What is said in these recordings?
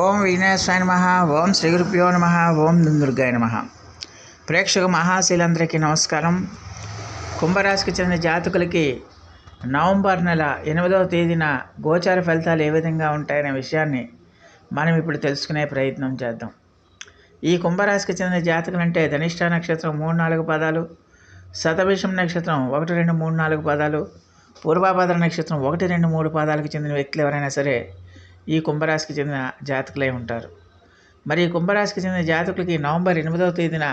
ఓం విఘ్నేశ్వరాయ నమ ఓం శ్రీ గురుభ్యో నమ ఓం దుర్గాయ నమ. ప్రేక్షక మహాశీలందరికీ నమస్కారం. కుంభరాశికి చెందిన జాతకులకి నవంబర్ నెల ఎనిమిదవ తేదీన గోచార ఫలితాలు ఏ విధంగా ఉంటాయనే విషయాన్ని మనం ఇప్పుడు తెలుసుకునే ప్రయత్నం చేద్దాం. ఈ కుంభరాశికి చెందిన జాతకులు అంటే ధనిష్ట నక్షత్రం మూడు నాలుగు పదాలు శతభిషం నక్షత్రం ఒకటి రెండు మూడు నాలుగు పదాలు పూర్వాభాద్ర నక్షత్రం ఒకటి రెండు మూడు పాదాలకు చెందిన వ్యక్తులు ఎవరైనా సరే ఈ కుంభరాశికి చెందిన జాతకులై ఉంటారు. మరి ఈ కుంభరాశికి చెందిన జాతకులకి నవంబర్ ఎనిమిదవ తేదీన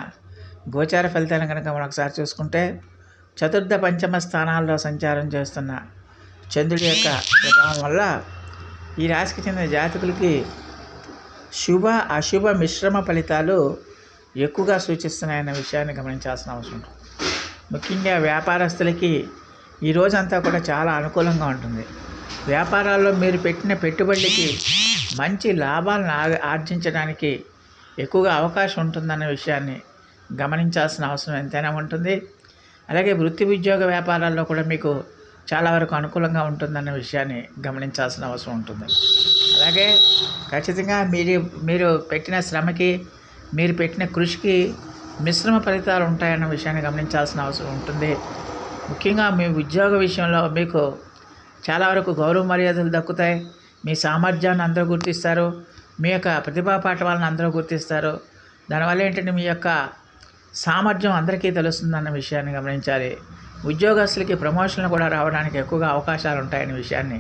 గోచార ఫలితాలను కనుక మనం ఒకసారి చూసుకుంటే చతుర్థ పంచమ స్థానాల్లో సంచారం చేస్తున్న చంద్రుడి యొక్క ప్రభావం వల్ల ఈ రాశికి చెందిన జాతకులకి శుభ అశుభ మిశ్రమ ఫలితాలు ఎక్కువగా సూచిస్తున్నాయన్న విషయాన్ని గమనించాల్సిన అవసరం ఉంది. ముఖ్యంగా వ్యాపారస్తులకి ఈ రోజంతా కూడా చాలా అనుకూలంగా ఉంటుంది. వ్యాపారాల్లో మీరు పెట్టిన పెట్టుబడికి మంచి లాభాలను ఆర్జించడానికి ఎక్కువగా అవకాశం ఉంటుందన్న విషయాన్ని గమనించాల్సిన అవసరం ఎంతైనా ఉంటుంది. అలాగే వృత్తి ఉద్యోగ వ్యాపారాల్లో కూడా మీకు చాలా వరకు అనుకూలంగా ఉంటుందన్న విషయాన్ని గమనించాల్సిన అవసరం ఉంటుంది. అలాగే ఖచ్చితంగా మీరు మీరు పెట్టిన శ్రమకి మీరు పెట్టిన కృషికి మిశ్రమ ఫలితాలు ఉంటాయన్న విషయాన్ని గమనించాల్సిన అవసరం ఉంటుంది. ముఖ్యంగా మీ ఉద్యోగ విషయంలో మీకు చాలా వరకు గౌరవ మర్యాదలు దక్కుతాయి. మీ సామర్థ్యాన్ని అందరూ గుర్తిస్తారు. మీ యొక్క ప్రతిభా పాఠవాలను అందరూ గుర్తిస్తారు. దానివల్ల ఏంటంటే మీ యొక్క సామర్థ్యం అందరికీ తెలుస్తుందన్న విషయాన్ని గమనించాలి. ఉద్యోగస్తులకి ప్రమోషన్లు కూడా రావడానికి ఎక్కువగా అవకాశాలు ఉంటాయనే విషయాన్ని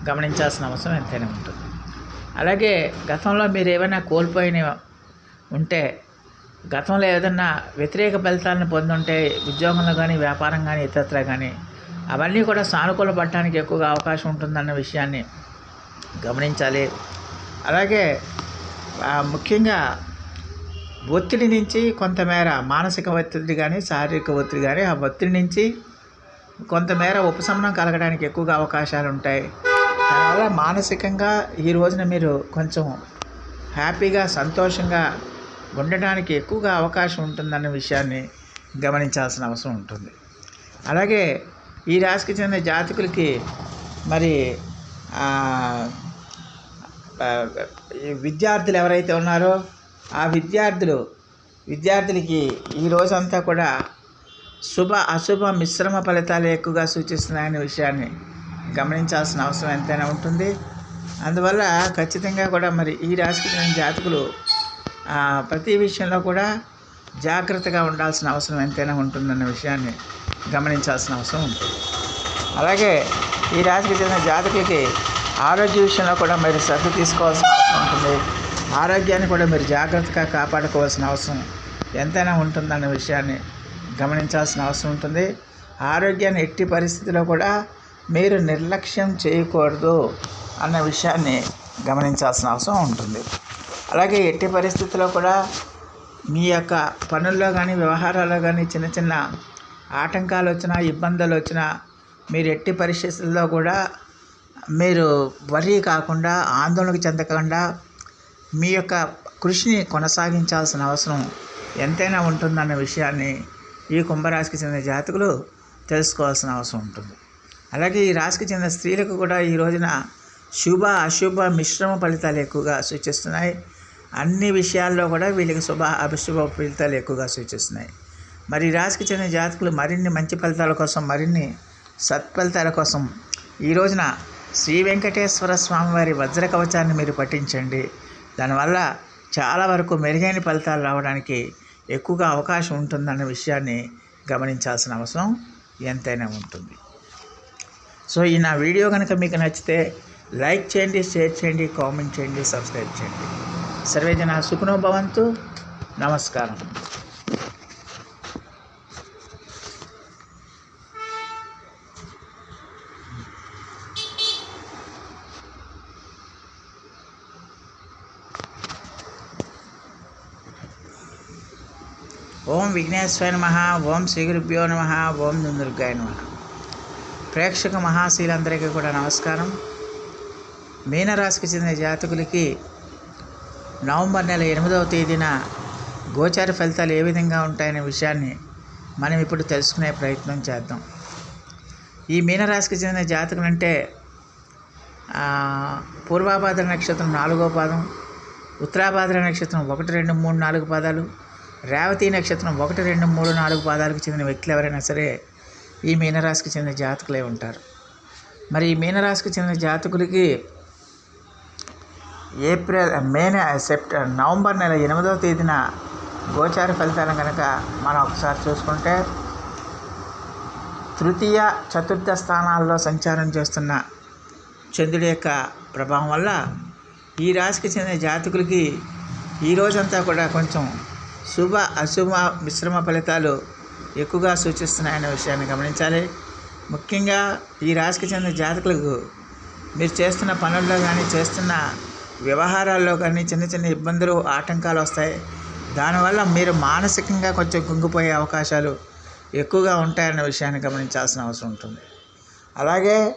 గమనించాల్సిన అవసరం ఎంతైనా ఉంటుంది. అలాగే గతంలో మీరు ఏమైనా కోల్పోయిన ఉంటే గతంలో ఏదైనా వ్యతిరేక ఫలితాలను పొందుంటే ఉద్యోగంలో కానీ వ్యాపారం కానీ ఇతరత్ర కానీ అవన్నీ కూడా సానుకూల పడటానికి ఎక్కువగా అవకాశం ఉంటుందన్న విషయాన్ని గమనించాలి. అలాగే ముఖ్యంగా ఒత్తిడి నుంచి కొంతమేర మానసిక ఒత్తిడి కానీ శారీరక ఒత్తిడి కానీ ఆ ఒత్తిడి నుంచి కొంతమేర ఉపశమనం కలగడానికి ఎక్కువగా అవకాశాలు ఉంటాయి. దానివల్ల మానసికంగా ఈ రోజున మీరు కొంచెం హ్యాపీగా సంతోషంగా ఉండడానికి ఎక్కువగా అవకాశం ఉంటుందన్న విషయాన్ని గమనించాల్సిన అవసరం ఉంటుంది. అలాగే ఈ రాశికి చెందిన జాతకులకి మరి విద్యార్థులు ఎవరైతే ఉన్నారో ఆ విద్యార్థులు విద్యార్థులకి ఈ రోజంతా కూడా శుభ అశుభ మిశ్రమ ఫలితాలు ఎక్కువగా సూచిస్తున్నాయనే విషయాన్ని గమనించాల్సిన అవసరం ఎంతైనా ఉంటుంది. అందువల్ల ఖచ్చితంగా కూడా మరి ఈ రాశికి చెందిన జాతకులు ప్రతి విషయంలో కూడా జాగ్రత్తగా ఉండాల్సిన అవసరం ఎంతైనా ఉంటుందన్న విషయాన్ని గమనించాల్సిన అవసరం ఉంటుంది. అలాగే ఈ రాశికి చెందిన జాతకులకి ఆరోగ్య విషయంలో కూడా మీరు శ్రద్ధ తీసుకోవాల్సిన అవసరం ఉంటుంది. ఆరోగ్యాన్ని కూడా మీరు జాగ్రత్తగా కాపాడుకోవాల్సిన అవసరం ఎంతైనా ఉంటుందన్న విషయాన్ని గమనించాల్సిన అవసరం ఉంటుంది. ఆరోగ్యాన్ని ఎట్టి పరిస్థితిలో కూడా మీరు నిర్లక్ష్యం చేయకూడదు అన్న విషయాన్ని గమనించాల్సిన అవసరం ఉంటుంది. అలాగే ఎట్టి పరిస్థితిలో కూడా మీ యొక్క పనుల్లో కానీ వ్యవహారాల్లో కానీ చిన్న చిన్న ఆటంకాలు వచ్చినా ఇబ్బందులు వచ్చినా మీరు ఎట్టి పరిస్థితుల్లో కూడా మీరు వరి కాకుండా ఆందోళనకు చెందకుండా మీ యొక్క కృషిని కొనసాగించాల్సిన అవసరం ఎంతైనా ఉంటుందన్న విషయాన్ని ఈ కుంభరాశికి చెందిన జాతకులు తెలుసుకోవాల్సిన అవసరం ఉంటుంది. అలాగే ఈ రాశికి చెందిన స్త్రీలకు కూడా ఈ రోజున శుభ అశుభ మిశ్రమ ఫలితాలు ఎక్కువగా సూచిస్తున్నాయి. అన్ని విషయాల్లో కూడా వీళ్ళకి శుభ అశుభ ఫలితాలు ఎక్కువగా సూచిస్తున్నాయి. మరి రాశికి చెందిన జాతకులు మరిన్ని మంచి ఫలితాల కోసం మరిన్ని సత్ఫలితాల కోసం ఈ రోజున శ్రీ వెంకటేశ్వర స్వామివారి వజ్ర కవచాన్ని మీరు పఠించండి. దానివల్ల చాలా వరకు మెరుగైన ఫలితాలు రావడానికి ఎక్కువగా అవకాశం ఉంటుందన్న విషయాన్ని గమనించాల్సిన అవసరం ఎంతైనా ఉంటుంది. సో ఈ నా వీడియో కనుక మీకు నచ్చితే లైక్ చేయండి షేర్ చేయండి కామెంట్ చేయండి సబ్స్క్రైబ్ చేయండి. సర్వే సర్వేజన సుఖనో భవంతు. నమస్కారం. ఓం విఘ్నేశ్వర నమ ఓం శ్రీ గురుభ్యో నమ ఓం దుందుర్గాయ నమ. ప్రేక్షక మహాశీలందరికీ కూడా నమస్కారం. మీనరాశికి చెందిన జాతకులకి నవంబర్ నెల ఎనిమిదవ తేదీన గోచార ఫలితాలు ఏ విధంగా ఉంటాయనే విషయాన్ని మనం ఇప్పుడు తెలుసుకునే ప్రయత్నం చేద్దాం. ఈ మీనరాశికి చెందిన జాతకం అంటే పూర్వాభాద్ర నక్షత్రం నాలుగో పాదం ఉత్తరాభాద్ర నక్షత్రం ఒకటి రెండు మూడు నాలుగు పాదాలు రేవతి నక్షత్రం ఒకటి రెండు మూడు నాలుగు పాదాలకు చెందిన వ్యక్తులు ఎవరైనా సరే ఈ మీనరాశికి చెందిన జాతకులే ఉంటారు. మరి ఈ మీనరాశికి చెందిన జాతకులకి ఏప్రిల్ మే సెప్టెంబర్ సెప్ట నవంబర్ నెల ఎనిమిదవ తేదీన గోచార ఫలితాలను కనుక మనం ఒకసారి చూసుకుంటే తృతీయ చతుర్థ స్థానాల్లో సంచారం చేస్తున్న చంద్రుడి యొక్క ప్రభావం వల్ల ఈ రాశికి చెందిన జాతకులకి ఈ రోజంతా కూడా కొంచెం శుభ అశుభ మిశ్రమ ఫలితాలు ఎక్కువగా సూచిస్తున్నాయనే విషయాన్ని గమనించాలి. ముఖ్యంగా ఈ రాశికి చెందిన జాతకులకు మీరు చేస్తున్న పనుల్లో కానీ చేస్తున్న వ్యవహారాల్లో కానీ చిన్న చిన్న ఇబ్బందులు ఆటంకాలు వస్తాయి. దానివల్ల మీరు మానసికంగా కొంచెం కుంగిపోయే అవకాశాలు ఎక్కువగా ఉంటాయన్న విషయాన్ని గమనించాల్సిన అవసరం ఉంటుంది. అలాగే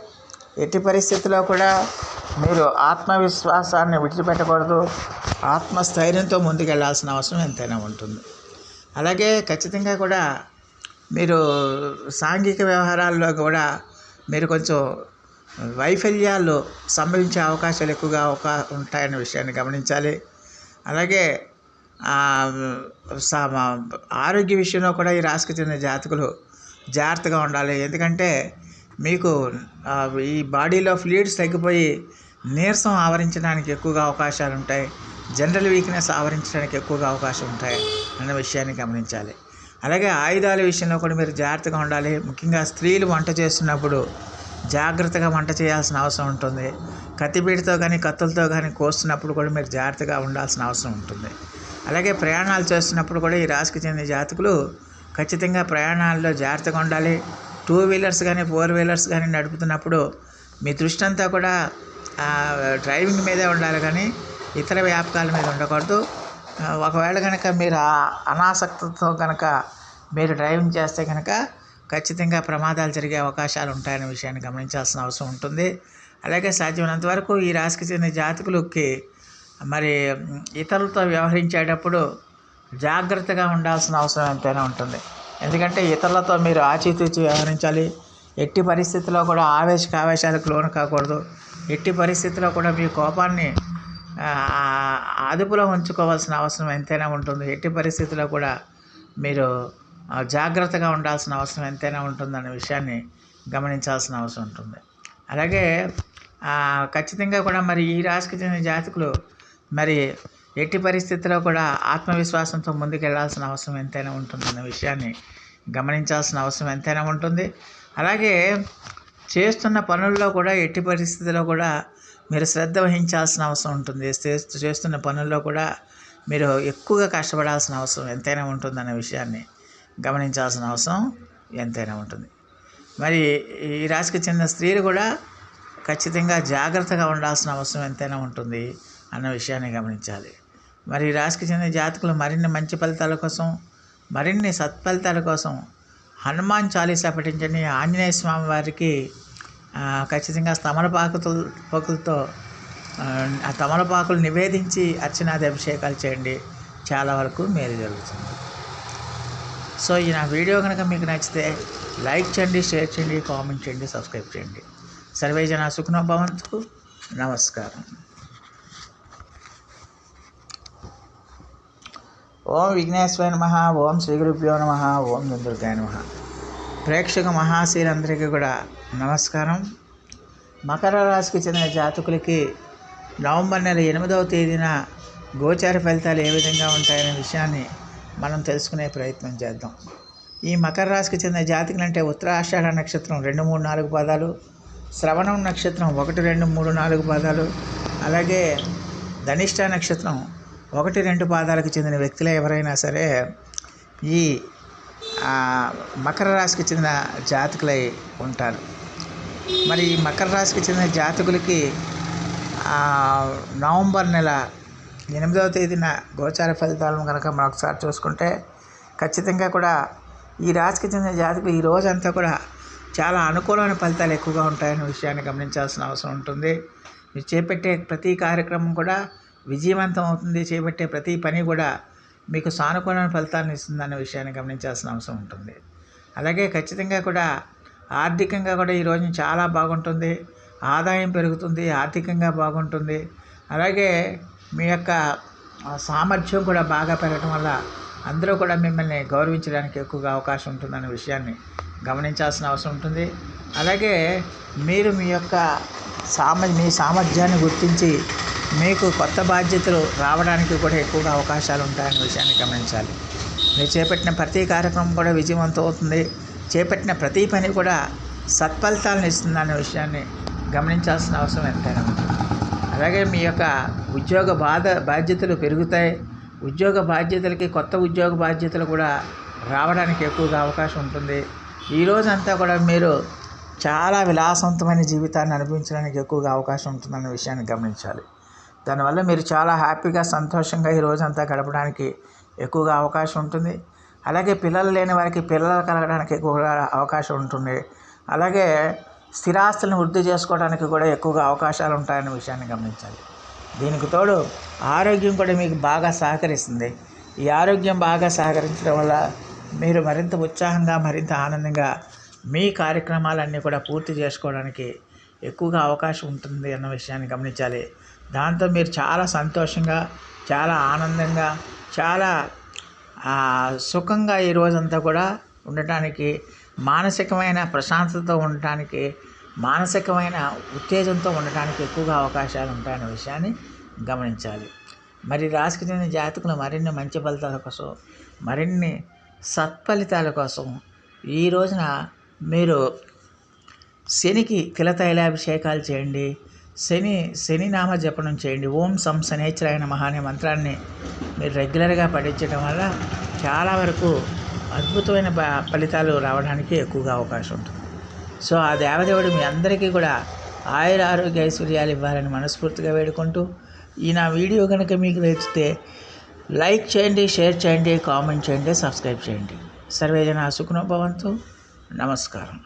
ఎట్టి పరిస్థితుల్లో కూడా మీరు ఆత్మవిశ్వాసాన్ని విడిచిపెట్టకూడదు. ఆత్మస్థైర్యంతో ముందుకెళ్ళాల్సిన అవసరం ఎంతైనా ఉంటుంది. అలాగే ఖచ్చితంగా కూడా మీరు సాంఘిక వ్యవహారాల్లో కూడా మీరు కొంచెం వైఫల్యాలు సంభవించే అవకాశాలు ఎక్కువగా అవకా ఉంటాయన్న విషయాన్ని గమనించాలి. అలాగే సా- ఆరోగ్య విషయంలో కూడా ఈ రాశికి చెందిన జాతకులు జాగ్రత్తగా ఉండాలి. ఎందుకంటే మీకు ఈ బాడీలో ఫ్లూయిడ్స్ తగ్గిపోయి నీరసం ఆవరించడానికి ఎక్కువగా అవకాశాలు ఉంటాయి. జనరల్ వీక్నెస్ ఆవరించడానికి ఎక్కువగా అవకాశం ఉంటాయి అన్న విషయాన్ని గమనించాలి. అలాగే ఆయుధాల విషయంలో కూడా మీరు జాగ్రత్తగా ఉండాలి. ముఖ్యంగా స్త్రీలు వంట చేస్తున్నప్పుడు జాగ్రత్తగా వంట చేయాల్సిన అవసరం ఉంటుంది. కత్తిపీటతో కానీ కత్తులతో కానీ కోస్తున్నప్పుడు కూడా మీరు జాగ్రత్తగా ఉండాల్సిన అవసరం ఉంటుంది. అలాగే ప్రయాణాలు చేస్తున్నప్పుడు కూడా ఈ రాశికి చెందిన జాతకులు ఖచ్చితంగా ప్రయాణాల్లో జాగ్రత్తగా ఉండాలి. టూ వీలర్స్ కానీ ఫోర్ వీలర్స్ కానీ నడుపుతున్నప్పుడు మీ దృష్టి అంతా కూడా డ్రైవింగ్ మీదే ఉండాలి కానీ ఇతర వ్యాపకాల మీద ఉండకూడదు. ఒకవేళ కనుక మీరు అనాసక్తితో కనుక మీరు డ్రైవింగ్ చేస్తే కనుక ఖచ్చితంగా ప్రమాదాలు జరిగే అవకాశాలు ఉంటాయనే విషయాన్ని గమనించాల్సిన అవసరం ఉంటుంది. అలాగే సాధ్యమైనంత వరకు ఈ రాశికి చెందిన జాతకులకి మరి ఇతరులతో వ్యవహరించేటప్పుడు జాగ్రత్తగా ఉండాల్సిన అవసరం ఎంతైనా ఉంటుంది. ఎందుకంటే ఇతరులతో మీరు ఆచితూచి వ్యవహరించాలి. ఎట్టి పరిస్థితుల్లో కూడా ఆవేశక ఆవేశాలకు లోను కాకూడదు. ఎట్టి పరిస్థితుల్లో కూడా మీ కోపాన్ని అదుపులో ఉంచుకోవాల్సిన అవసరం ఎంతైనా ఉంటుంది. ఎట్టి పరిస్థితుల్లో కూడా మీరు జాగ్రత్తగా ఉండాల్సిన అవసరం ఎంతైనా ఉంటుందనే విషయాన్ని గమనించాల్సిన అవసరం ఉంటుంది. అలాగే ఖచ్చితంగా కూడా మరి ఈ రాశికి చెందిన జాతకులు మరి ఎట్టి పరిస్థితుల్లో కూడా ఆత్మవిశ్వాసంతో ముందుకెళ్ళాల్సిన అవసరం ఎంతైనా ఉంటుందన్న విషయాన్ని గమనించాల్సిన అవసరం ఎంతైనా ఉంటుంది. అలాగే చేస్తున్న పనుల్లో కూడా ఎట్టి పరిస్థితుల్లో కూడా మీరు శ్రద్ధ వహించాల్సిన అవసరం ఉంటుంది. చేస్తున్న పనుల్లో కూడా మీరు ఎక్కువగా కష్టపడాల్సిన అవసరం ఎంతైనా ఉంటుందన్న విషయాన్ని గమనించాల్సిన అవసరం ఎంతైనా ఉంటుంది. మరి ఈ రాశికి చెందిన స్త్రీలు కూడా ఖచ్చితంగా జాగ్రత్తగా ఉండాల్సిన అవసరం ఎంతైనా ఉంటుంది అన్న విషయాన్ని గమనించాలి. మరి ఈ రాశికి చెందిన జాతకులు మరిన్ని మంచి ఫలితాల కోసం మరిన్ని సత్ఫలితాల కోసం హనుమాన్ చాలీసా పఠించండి. ఆంజనేయ స్వామి వారికి ఖచ్చితంగా తమలపాకుతో పాకులతో ఆ, ఆ తమలపాకులు నివేదించి అర్చనాది అభిషేకాలు చేయండి. చాలా వరకు మేలు జరుగుతుంది. సో ఈ నా వీడియో కనుక మీకు నచ్చితే లైక్ చేయండి షేర్ చేయండి కామెంట్ చేయండి సబ్స్క్రైబ్ చేయండి. సర్వే జన సుఖనో భవంతు. నమస్కారం. ఓం విఘ్నేశ్వర నమ ఓం శ్రీ గురుభ్యో నమ ఓం దుర్గాయ నమ. ప్రేక్షక మహాశీలందరికీ కూడా నమస్కారం. మకర రాశికి చెందిన జాతకులకి నవంబర్ నెల ఎనిమిదవ తేదీన గోచార ఫలితాలు ఏ విధంగా ఉంటాయనే విషయాన్ని మనం తెలుసుకునే ప్రయత్నం చేద్దాం. ఈ మకర రాశికి చెందిన జాతకులు అంటే ఉత్తరాషాఢ నక్షత్రం రెండు మూడు నాలుగు పాదాలు శ్రవణం నక్షత్రం ఒకటి రెండు మూడు నాలుగు పాదాలు అలాగే ధనిష్ట నక్షత్రం ఒకటి రెండు పాదాలకు చెందిన వ్యక్తులు ఎవరైనా సరే ఈ మకర రాశికి చెందిన జాతకులై ఉంటారు. మరి ఈ మకర రాశికి చెందిన జాతకులకి నవంబర్ నెల ఎనిమిదవ తేదీన గోచార ఫలితాలను కనుక మనం ఒకసారి చూసుకుంటే ఖచ్చితంగా కూడా ఈ రాశికి చెందిన జాతకులు ఈ రోజంతా కూడా చాలా అనుకూలమైన ఫలితాలు ఎక్కువగా ఉంటాయనే విషయాన్ని గమనించాల్సిన అవసరం ఉంటుంది. మీరు చేపట్టే ప్రతి కార్యక్రమం కూడా విజయవంతం అవుతుంది. చేపట్టే ప్రతి పని కూడా మీకు సానుకూలమైన ఫలితాన్ని ఇస్తుందనే విషయాన్ని గమనించాల్సిన అవసరం ఉంటుంది. అలాగే ఖచ్చితంగా కూడా ఆర్థికంగా కూడా ఈ రోజు చాలా బాగుంటుంది. ఆదాయం పెరుగుతుంది. ఆర్థికంగా బాగుంటుంది. అలాగే మీ యొక్క సామర్థ్యం కూడా బాగా పెరగడం వల్ల అందరూ కూడా మిమ్మల్ని గౌరవించడానికి ఎక్కువగా అవకాశం ఉంటుందనే విషయాన్ని గమనించాల్సిన అవసరం ఉంటుంది. అలాగే మీరు మీ యొక్క సామ మీ సామర్థ్యాన్ని గుర్తించి మీకు కొత్త బాధ్యతలు రావడానికి కూడా ఎక్కువగా అవకాశాలు ఉంటాయనే విషయాన్ని గమనించాలి. మీరు చేపట్టిన ప్రతి కార్యక్రమం కూడా విజయవంతం అవుతుంది. చేపట్టిన ప్రతి పని కూడా సత్ఫలితాలను ఇస్తుందనే విషయాన్ని గమనించాల్సిన అవసరం ఎంతైనా ఉంటుంది అలాగే మీ యొక్క ఉద్యోగ బాధ బాధ్యతలు పెరుగుతాయి. ఉద్యోగ బాధ్యతలకి కొత్త ఉద్యోగ బాధ్యతలు కూడా రావడానికి ఎక్కువగా అవకాశం ఉంటుంది. ఈ రోజంతా కూడా మీరు చాలా విలాసవంతమైన జీవితాన్ని అనుభవించడానికి ఎక్కువగా అవకాశం ఉంటుందన్న విషయాన్ని గమనించాలి. దానివల్ల మీరు చాలా హ్యాపీగా సంతోషంగా ఈ రోజంతా గడపడానికి ఎక్కువగా అవకాశం ఉంటుంది. అలాగే పిల్లలు లేని వారికి పిల్లలు కలగడానికి ఎక్కువగా అవకాశం ఉంటుంది. అలాగే స్థిరాస్తులను వృద్ధి చేసుకోవడానికి కూడా ఎక్కువగా అవకాశాలు ఉంటాయనే విషయాన్ని గమనించాలి. దీనికి తోడు ఆరోగ్యం కూడా మీకు బాగా సహకరిస్తుంది. ఈ ఆరోగ్యం బాగా సహకరించడం వల్ల మీరు మరింత ఉత్సాహంగా మరింత ఆనందంగా మీ కార్యక్రమాలన్నీ కూడా పూర్తి చేసుకోవడానికి ఎక్కువగా అవకాశం ఉంటుంది అన్న విషయాన్ని గమనించాలి. దాంతో మీరు చాలా సంతోషంగా చాలా ఆనందంగా చాలా సుఖంగా ఈ రోజంతా కూడా ఉండటానికి మానసికమైన ప్రశాంతతతో ఉండటానికి మానసికమైన ఉత్తేజంతో ఉండటానికి ఎక్కువగా అవకాశాలు ఉంటాయన్న విషయాన్ని గమనించాలి. మరి రాశికి చెందిన జాతకులు మరిన్ని మంచి ఫలితాల కోసం మరిన్ని సత్ఫలితాల కోసం ఈ రోజున మీరు శనికి తిలతైలాభిషేకాలు చేయండి శని శని నామ జపనం చేయండి ఓం సం శనేశ్వరాయ నమః అనే మంత్రాన్ని మీరు రెగ్యులర్గా పఠించడం వల్ల చాలా వరకు అద్భుతమైన బ- ఫలితాలు రావడానికి ఎక్కువగా అవకాశం ఉంటుంది. సో ఆ దేవదేవుడు మీ అందరికీ కూడా ఆయుర ఆరోగ్య ఐశ్వర్యాలు ఇవ్వాలని మనస్ఫూర్తిగా వేడుకుంటూ ఈ నా వీడియో కనుక మీకు నచ్చితే లైక్ చేయండి షేర్ చేయండి కామెంట్ చేయండి సబ్స్క్రైబ్ చేయండి. సర్వేజన సుఖనోభవంతు నమస్కారం.